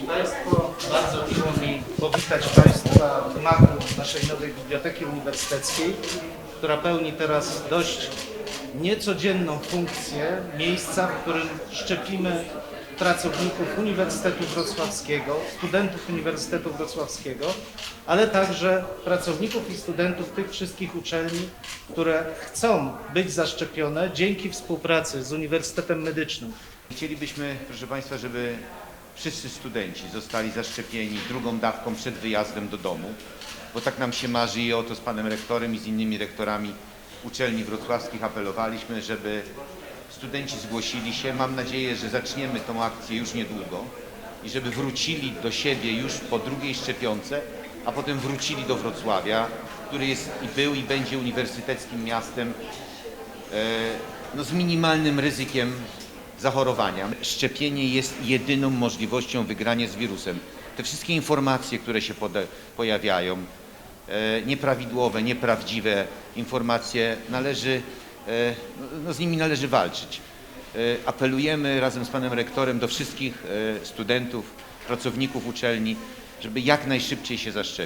Szanowni Państwo, bardzo miło mi powitać Państwa w gmachu naszej nowej Biblioteki Uniwersyteckiej, która pełni teraz dość niecodzienną funkcję miejsca, w którym szczepimy pracowników Uniwersytetu Wrocławskiego, studentów Uniwersytetu Wrocławskiego, ale także pracowników i studentów tych wszystkich uczelni, które chcą być zaszczepione dzięki współpracy z Uniwersytetem Medycznym. Chcielibyśmy, proszę Państwa, żeby wszyscy studenci zostali zaszczepieni drugą dawką przed wyjazdem do domu, bo tak nam się marzy i o to z Panem Rektorem i z innymi rektorami uczelni wrocławskich apelowaliśmy, żeby studenci zgłosili się. Mam nadzieję, że zaczniemy tą akcję już niedługo i żeby wrócili do siebie już po drugiej szczepionce, a potem wrócili do Wrocławia, który jest i był i będzie uniwersyteckim miastem e, no, z minimalnym ryzykiem zachorowania. Szczepienie jest jedyną możliwością wygrania z wirusem. Te wszystkie informacje, które się pojawiają, e, nieprawidłowe, nieprawdziwe informacje, należy, e, no, z nimi należy walczyć. E, apelujemy razem z panem rektorem do wszystkich e, studentów, pracowników uczelni, żeby jak najszybciej się zaszczepić.